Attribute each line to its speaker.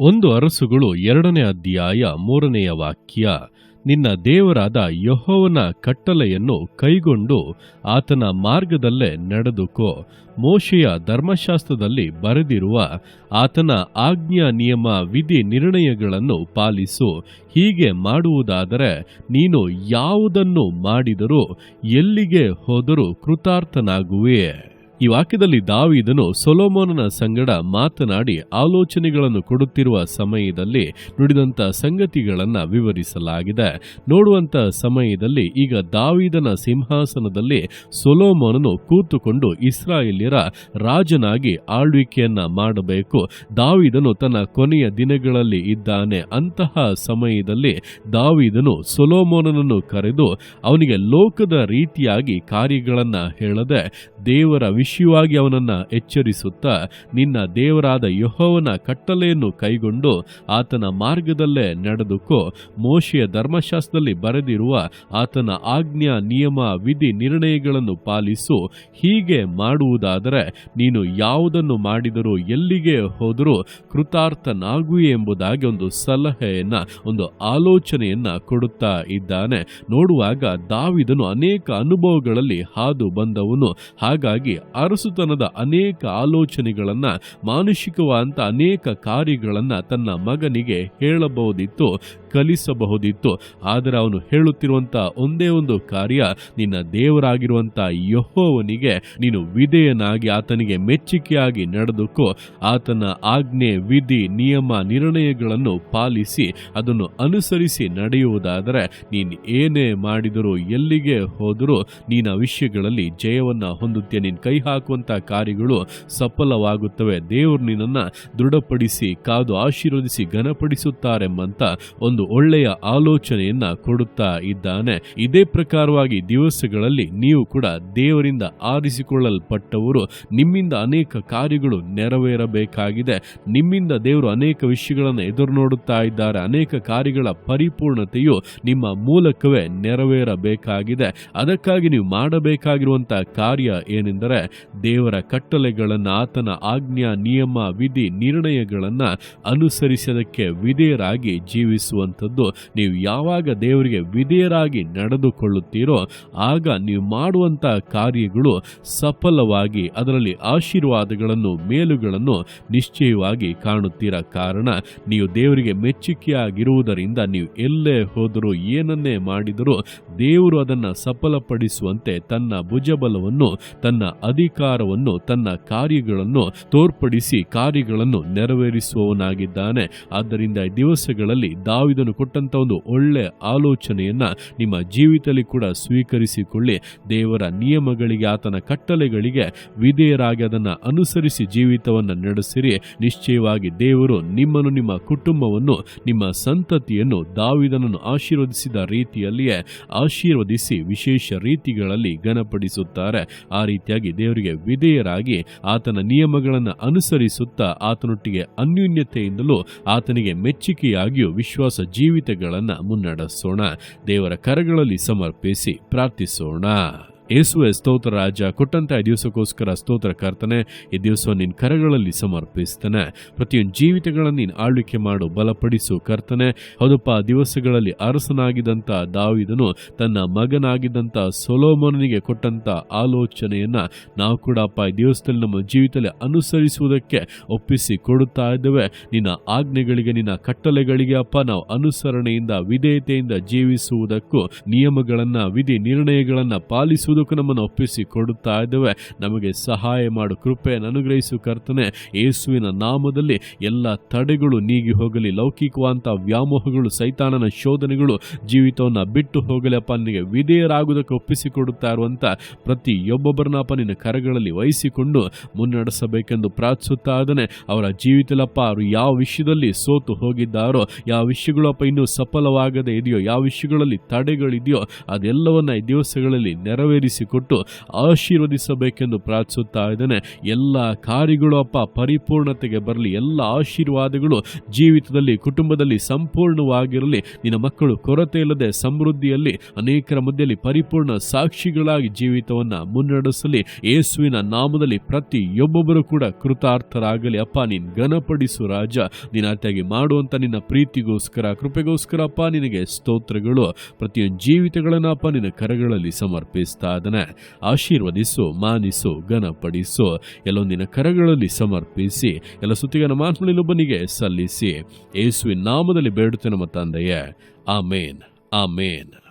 Speaker 1: ಒಂದು ಅರಸುಗಳು ಎರಡನೇ ಅಧ್ಯಾಯ ಮೂರನೆಯ ವಾಕ್ಯ, ನಿನ್ನ ದೇವರಾದ ಯಹೋವನ ಕಟ್ಟಲೆಯನ್ನು ಕೈಗೊಂಡು ಆತನ ಮಾರ್ಗದಲ್ಲೇ ನಡೆದುಕೋ. ಮೋಶೆಯ ಧರ್ಮಶಾಸ್ತ್ರದಲ್ಲಿ ಬರೆದಿರುವ ಆತನ ಆಜ್ಞಾ ನಿಯಮ ವಿಧಿ ನಿರ್ಣಯಗಳನ್ನು ಪಾಲಿಸು. ಹೀಗೆ ಮಾಡುವುದಾದರೆ ನೀನು ಯಾವುದನ್ನು ಮಾಡಿದರೂ ಎಲ್ಲಿಗೆ ಹೋದರೂ ಕೃತಾರ್ಥನಾಗುವೆ. ಈ ವಾಕ್ಯದಲ್ಲಿ ದಾವಿದನು ಸೊಲೋಮೋನನ ಸಂಗಡ ಮಾತನಾಡಿ ಆಲೋಚನೆಗಳನ್ನು ಕೊಡುತ್ತಿರುವ ಸಮಯದಲ್ಲಿ ನುಡಿದಂತ ಸಂಗತಿಗಳನ್ನು ವಿವರಿಸಲಾಗಿದೆ. ನೋಡುವಂತ ಸಮಯದಲ್ಲಿ ಈಗ ದಾವಿದನ ಸಿಂಹಾಸನದಲ್ಲಿ ಸೊಲೋಮೋನನು ಕೂತುಕೊಂಡು ಇಸ್ರಾಯೇಲ್ಯರ ರಾಜನಾಗಿ ಆಳ್ವಿಕೆಯನ್ನ ಮಾಡಬೇಕು. ದಾವಿದನು ತನ್ನ ಕೊನೆಯ ದಿನಗಳಲ್ಲಿ ಇದ್ದಾನೆ. ಅಂತಹ ಸಮಯದಲ್ಲಿ ದಾವಿದನು ಸೊಲೋಮೋನನನ್ನು ಕರೆದು ಅವನಿಗೆ ಲೋಕದ ರೀತಿಯಾಗಿ ಕಾರ್ಯಗಳನ್ನು ಹೇಳದೆ ದೇವರ ವಿಷಯವಾಗಿ ಅವನನ್ನು ಎಚ್ಚರಿಸುತ್ತಾ, ನಿನ್ನ ದೇವರಾದ ಯಹೋವನ ಕಟ್ಟಲೆಯನ್ನು ಕೈಗೊಂಡು ಆತನ ಮಾರ್ಗದಲ್ಲೇ ನಡೆದುಕೋ, ಮೋಶೆಯ ಧರ್ಮಶಾಸ್ತ್ರದಲ್ಲಿ ಬರೆದಿರುವ ಆತನ ಆಜ್ಞಾ, ನಿಯಮ, ವಿಧಿ, ನಿರ್ಣಯಗಳನ್ನು ಪಾಲಿಸು, ಹೀಗೆ ಮಾಡುವುದಾದರೆ ನೀನು ಯಾವುದನ್ನು ಮಾಡಿದರೂ ಎಲ್ಲಿಗೆ ಹೋದರೂ ಕೃತಾರ್ಥನಾಗು ಎಂಬುದಾಗಿ ಒಂದು ಸಲಹೆಯನ್ನ, ಒಂದು ಆಲೋಚನೆಯನ್ನ ಕೊಡುತ್ತಾ ಇದ್ದಾನೆ. ನೋಡುವಾಗ ದಾವಿದನು ಅನೇಕ ಅನುಭವಗಳಲ್ಲಿ ಹಾದು ಬಂದವನು. ಹಾಗಾಗಿ ಅರಸುತನದ ಅನೇಕ ಆಲೋಚನೆಗಳನ್ನ ಮಾನುಷಿಕವಾದಂಥ ಅನೇಕ ಕಾರ್ಯಗಳನ್ನ ತನ್ನ ಮಗನಿಗೆ ಹೇಳಬಹುದಿತ್ತು, ಕಲಿಸಬಹುದಿತ್ತು. ಆದರೆ ಅವನು ಹೇಳುತ್ತಿರುವಂತ ಒಂದೇ ಒಂದು ಕಾರ್ಯ, ನಿನ್ನ ದೇವರಾಗಿರುವಂತ ಯಹೋವನಿಗೆ ನೀನು ವಿಧೇಯನಾಗಿ ಆತನಿಗೆ ಮೆಚ್ಚುಗೆಯಾಗಿ ನಡೆದುಕೋ, ಆತನ ಆಜ್ಞೆ, ವಿಧಿ, ನಿಯಮ, ನಿರ್ಣಯಗಳನ್ನು ಪಾಲಿಸಿ, ಅದನ್ನು ಅನುಸರಿಸಿ ನಡೆಯುವುದಾದರೆ ನೀನು ಏನೇ ಮಾಡಿದರೂ ಎಲ್ಲಿಗೆ ಹೋದರೂ ನೀನ ವಿಷಯಗಳಲ್ಲಿ ಜಯವನ್ನ ಹೊಂದುತ್ತೆ ನಿನ್ನ ಕೈ ಹಾಕುವಂತ ಕಾರ್ಯಗಳು ಸಫಲವಾಗುತ್ತವೆ. ದೇವರು ನಿನ್ನನ್ನು ದೃಢಪಡಿಸಿ, ಕಾದು ಆಶೀರ್ವದಿಸಿ, ಘನಪಡಿಸುತ್ತಾರೆಂಬಂತ ಒಂದು ಒಳ್ಳೆಯ ಆಲೋಚನೆಯನ್ನ ಕೊಡುತ್ತಾ ಇದ್ದಾನೆ. ಇದೇ ಪ್ರಕಾರವಾಗಿ ದಿವಸಗಳಲ್ಲಿ ನೀವು ಕೂಡ ದೇವರಿಂದ ಆರಿಸಿಕೊಳ್ಳಲ್ಪಟ್ಟವರು, ನಿಮ್ಮಿಂದ ಅನೇಕ ಕಾರ್ಯಗಳು ನೆರವೇರಬೇಕಾಗಿದೆ. ನಿಮ್ಮಿಂದ ದೇವರು ಅನೇಕ ವಿಷಯಗಳನ್ನು ಎದುರು ನೋಡುತ್ತಾ ಇದ್ದಾರೆ. ಅನೇಕ ಕಾರ್ಯಗಳ ಪರಿಪೂರ್ಣತೆಯು ನಿಮ್ಮ ಮೂಲಕವೇ ನೆರವೇರಬೇಕಾಗಿದೆ. ಅದಕ್ಕಾಗಿ ನೀವು ಮಾಡಬೇಕಾಗಿರುವಂತಹ ಕಾರ್ಯ ಏನೆಂದರೆ ದೇವರ ಕಟ್ಟಲೆಗಳನ್ನು, ಆತನ ಆಜ್ಞಾ, ನಿಯಮ, ವಿಧಿ, ನಿರ್ಣಯಗಳನ್ನು ಅನುಸರಿಸೋದಕ್ಕೆ ವಿಧೇಯರಾಗಿ ಜೀವಿಸುವಂಥದ್ದು. ನೀವು ಯಾವಾಗ ದೇವರಿಗೆ ವಿಧೇಯರಾಗಿ ನಡೆದುಕೊಳ್ಳುತ್ತೀರೋ, ಆಗ ನೀವು ಮಾಡುವಂಥ ಕಾರ್ಯಗಳು ಸಫಲವಾಗಿ ಅದರಲ್ಲಿ ಆಶೀರ್ವಾದಗಳನ್ನು, ಮೇಲುಗಳನ್ನು ನಿಶ್ಚಯವಾಗಿ ಕಾಣುತ್ತೀರ? ಕಾರಣ, ನೀವು ದೇವರಿಗೆ ಮೆಚ್ಚುಗೆಯಾಗಿರುವುದರಿಂದ ನೀವು ಎಲ್ಲೇ ಹೋದರೂ, ಏನನ್ನೇ ಮಾಡಿದರೂ ದೇವರು ಅದನ್ನು ಸಫಲಪಡಿಸುವಂತೆ ತನ್ನ ಭುಜಬಲವನ್ನು, ತನ್ನ ಅಧಿಕಾರವನ್ನು ತನ್ನ ಕಾರ್ಯಗಳನ್ನು ತೋರ್ಪಡಿಸಿ ಕಾರ್ಯಗಳನ್ನು ನೆರವೇರಿಸುವವನಾಗಿದ್ದಾನೆ. ಆದ್ದರಿಂದ ದಿವಸಗಳಲ್ಲಿ ದಾವಿದನು ಕೊಟ್ಟಂತ ಒಂದು ಒಳ್ಳೆ ಆಲೋಚನೆಯನ್ನ ನಿಮ್ಮ ಜೀವಿತದಲ್ಲಿ ಕೂಡ ಸ್ವೀಕರಿಸಿಕೊಳ್ಳಿ. ದೇವರ ನಿಯಮಗಳಿಗೆ, ಆತನ ಕಟ್ಟಲೆಗಳಿಗೆ ವಿಧೇಯರಾಗಿ ಅದನ್ನು ಅನುಸರಿಸಿ ಜೀವಿತವನ್ನು ನಡೆಸಿರಿ. ನಿಶ್ಚಯವಾಗಿ ದೇವರು ನಿಮ್ಮನ್ನು, ನಿಮ್ಮ ಕುಟುಂಬವನ್ನು, ನಿಮ್ಮ ಸಂತತಿಯನ್ನು ದಾವಿದನನ್ನು ಆಶೀರ್ವದಿಸಿದ ರೀತಿಯಲ್ಲಿಯೇ ಆಶೀರ್ವದಿಸಿ ವಿಶೇಷ ರೀತಿಗಳಲ್ಲಿ ಘನಪಡಿಸುತ್ತಾರೆ. ಆ ರೀತಿಯಾಗಿ ದೇವರಿಗೆ ವಿಧೇಯರಾಗಿ ಆತನ ನಿಯಮಗಳನ್ನು ಅನುಸರಿಸುತ್ತಾ ಆತನೊಟ್ಟಿಗೆ ಅನ್ಯೂನ್ಯತೆಯಿಂದಲೂ ಆತನಿಗೆ ಮೆಚ್ಚುಗೆಯಾಗಿಯೂ ವಿಶ್ವಾಸ ಜೀವಿತಗಳನ್ನು ಮುನ್ನಡೆಸೋಣ. ದೇವರ ಕರಗಳಲ್ಲಿ ಸಮರ್ಪಿಸಿ ಪ್ರಾರ್ಥಿಸೋಣ. ಯೇಸುವೆ ಸ್ತೋತ್ರ ರಾಜ, ಕೊಟ್ಟಂತ ದಿವಸಕ್ಕೋಸ್ಕರ ಸ್ತೋತ್ರ ಕರ್ತನೆ, ಈ ದಿವಸ ನಿನ್ನ ಕರಗಳಲ್ಲಿ ಸಮರ್ಪಿಸ್ತಾನೆ. ಪ್ರತಿಯೊಂದು ಜೀವಿತಗಳನ್ನು ನೀನು ಆಳ್ವಿಕೆ ಮಾಡು, ಬಲಪಡಿಸು ಕರ್ತನೆ. ಹೌದಪ್ಪ ದಿವಸಗಳಲ್ಲಿ ಅರಸನಾಗಿದ್ದಂಥ ದಾವಿದನು ತನ್ನ ಮಗನಾಗಿದ್ದಂಥ ಸೊಲೋಮನಿಗೆ ಕೊಟ್ಟಂತ ಆಲೋಚನೆಯನ್ನ ನಾವು ಕೂಡ, ಅಪ್ಪ, ಈ ದಿವಸದಲ್ಲಿ ನಮ್ಮ ಜೀವಿತದಲ್ಲಿ ಅನುಸರಿಸುವುದಕ್ಕೆ ಒಪ್ಪಿಸಿ ಕೊಡುತ್ತಾ ಇದ್ದೇವೆ. ನಿನ್ನ ಆಜ್ಞೆಗಳಿಗೆ, ನಿನ್ನ ಕಟ್ಟಲೆಗಳಿಗೆ, ಅಪ್ಪ, ನಾವು ಅನುಸರಣೆಯಿಂದ, ವಿಧೇಯತೆಯಿಂದ ಜೀವಿಸುವುದಕ್ಕೂ ನಿಯಮಗಳನ್ನ ವಿಧಿ ನಿರ್ಣಯಗಳನ್ನ ಪಾಲಿಸುವುದಕ್ಕೂ ನಮ್ಮನ್ನು ಒಪ್ಪಿಸಿ ಕೊಡುತ್ತಾ ಇದ್ದೇವೆ. ನಮಗೆ ಸಹಾಯ ಮಾಡು. ಕೃಪೆಯನ್ನು ಅನುಗ್ರಹಿಸು ಕರ್ತನೆ, ಯೇಸುವಿನ ನಾಮದಲ್ಲಿ ಎಲ್ಲ ತಡೆಗಳು ನೀಗಿ ಹೋಗಲಿ. ಲೌಕಿಕವಾದಂಥ ವ್ಯಾಮೋಹಗಳು, ಸೈತಾನನ ಶೋಧನೆಗಳು, ಜೀವಿತವನ್ನು ಬಿಟ್ಟು ಹೋಗಲಿ. ಅಪ್ಪ, ನಿನಗೆ ವಿಧೇಯರಾಗುವುದಕ್ಕೆ ಒಪ್ಪಿಸಿಕೊಡುತ್ತಾ ಇರುವಂಥ ಪ್ರತಿಯೊಬ್ಬೊಬ್ಬರನ್ನಪ್ಪ ನಿನ್ನ ಕರಗಳಲ್ಲಿ ವಹಿಸಿಕೊಂಡು ಮುನ್ನಡೆಸಬೇಕೆಂದು ಪ್ರಾರ್ಥಿಸುತ್ತಾ ಇದ್ದಾನೆ. ಅವರ ಜೀವಿತಲಪ್ಪ ಅವರು ಯಾವ ವಿಷಯದಲ್ಲಿ ಸೋತು ಹೋಗಿದ್ದಾರೋ, ಯಾವ ವಿಷಯಗಳಪ್ಪ ಇನ್ನೂ ಸಫಲವಾಗದೇ ಇದೆಯೋ, ಯಾವ ವಿಷಯಗಳಲ್ಲಿ ತಡೆಗಳಿದೆಯೋ, ಅದೆಲ್ಲವನ್ನ ಈ ದಿವಸಗಳಲ್ಲಿ ನೆರವೇರಿಸಿ ನಡೆಸಿಕೊಟ್ಟು ಆಶೀರ್ವದಿಸಬೇಕೆಂದು ಪ್ರಾರ್ಥಿಸುತ್ತಾ ಇದ್ದೇನೆ. ಎಲ್ಲ ಕಾರ್ಯಗಳು ಅಪ್ಪ ಪರಿಪೂರ್ಣತೆಗೆ ಬರಲಿ. ಎಲ್ಲ ಆಶೀರ್ವಾದಗಳು ಜೀವಿತದಲ್ಲಿ, ಕುಟುಂಬದಲ್ಲಿ ಸಂಪೂರ್ಣವಾಗಿರಲಿ. ನಿನ್ನ ಮಕ್ಕಳು ಕೊರತೆ ಇಲ್ಲದೆ ಸಮೃದ್ಧಿಯಲ್ಲಿ, ಅನೇಕರ ಮಧ್ಯದಲ್ಲಿ ಪರಿಪೂರ್ಣ ಸಾಕ್ಷಿಗಳಾಗಿ ಜೀವಿತವನ್ನ ಮುನ್ನಡೆಸಲಿ. ಯೇಸುವಿನ ನಾಮದಲ್ಲಿ ಪ್ರತಿಯೊಬ್ಬೊಬ್ಬರು ಕೂಡ ಕೃತಾರ್ಥರಾಗಲಿ. ಅಪ್ಪ, ನೀನ್ ಘನಪಡಿಸು ರಾಜ. ನೀನು ಅತಿಯಾಗಿ ಮಾಡುವಂತ ನಿನ್ನ ಪ್ರೀತಿಗೋಸ್ಕರ, ಕೃಪೆಗೋಸ್ಕರ ಅಪ್ಪ, ನಿನಗೆ ಸ್ತೋತ್ರಗಳು. ಪ್ರತಿಯೊಂದು ಜೀವಿತಗಳನ್ನ ಅಪ್ಪ, ನಿನ್ನ ಕರಗಳಲ್ಲಿ ಸಮರ್ಪಿಸ್ತಾ ಇದ್ದಾನೆ ಆಶೀರ್ವದಿಸು, ಮಾನಿಸು, ಘನಪಡಿಸು. ಎಲ್ಲೊಂದಿನ ಕರಗಳಲ್ಲಿ ಸಮರ್ಪಿಸಿ, ಎಲ್ಲ ಸುತ್ತಿಗೆ ಮಾತುಗಳಿಲ್ಲೊಬ್ಬನಿಗೆ ಸಲ್ಲಿಸಿ. ಯೇಸುವಿನ ನಾಮದಲ್ಲಿ ಬೇಡುತ್ತೆ ನಮ್ಮ ತಂದೆಯೇ. ಆಮೇನ್. ಆಮೇನ್.